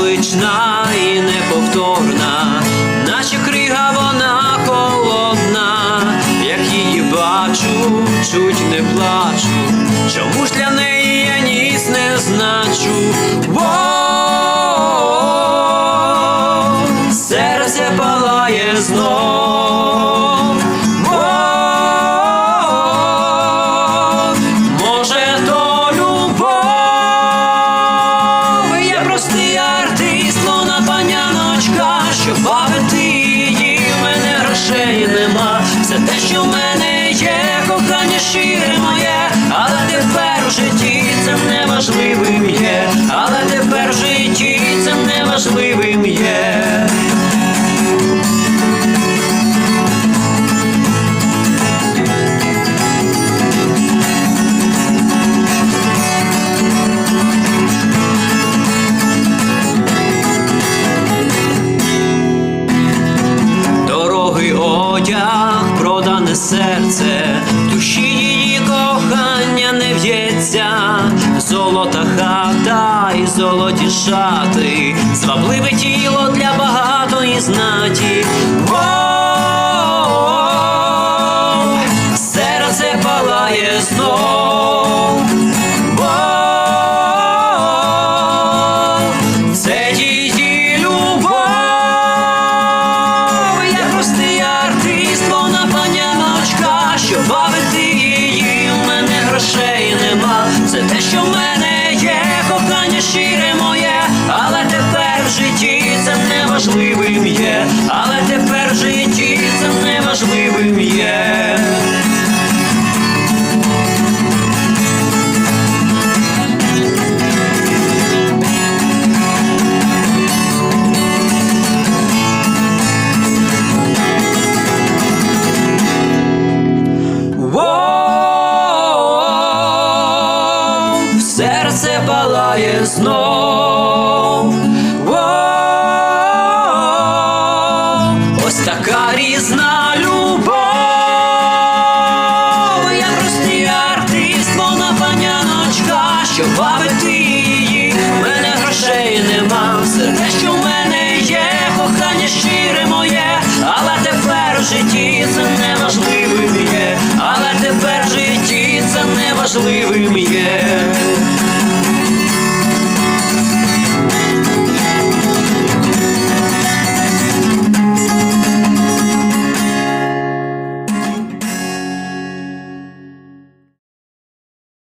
незвична і неповторна, наче крига вона холодна, як її бачу, чуть не плачу. Чому ж для неї я ніс не значу? Бо серце палає знов. Що в мене є, кохання щире моє, але тепер у житті серце, душі її кохання не в'ється, золота хата і золоті шати, звабливе тіло для багатої знаті. Неважливим є, але тепер в житті це неважливим є. Воу, серце палає знов. Що її, в мене грошей нема. Все те, що в мене є, кохання щире моє, але тепер в житті це неважливим є, але тепер в житті це неважливим є.